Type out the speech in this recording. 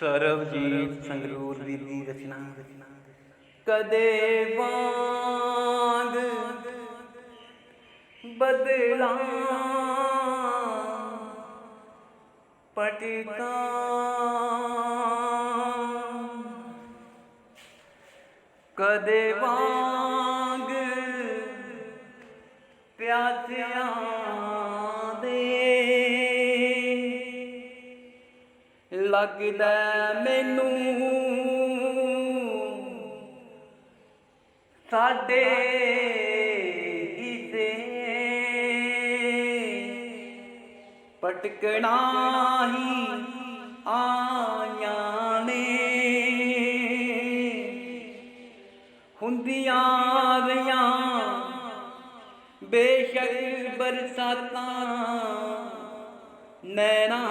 ਸਰਬਜੀਤ ਸੰਗਰੂਰ ਦੀ ਦੀ ਰਚਨਾ। ਕਦੇ ਵਾਂਗ ਬਦਲਾ ਪਟਕਾ। ਕਦੇ ਵਾਂਗ ਪਿਆਸਿਆਂ ਲੱਗਦਾ ਮੈਨੂੰ। ਸਾਡੇ ਹਿੱਸੇ ਪਟਕਣਾ ਹੀ ਆਈਆਂ ਨੇ। ਹੁੰਦੀਆਂ ਰਹੀਆਂ ਬੇਸ਼ੱਕ ਬਰਸਾਤਾਂ ਨੈਣਾ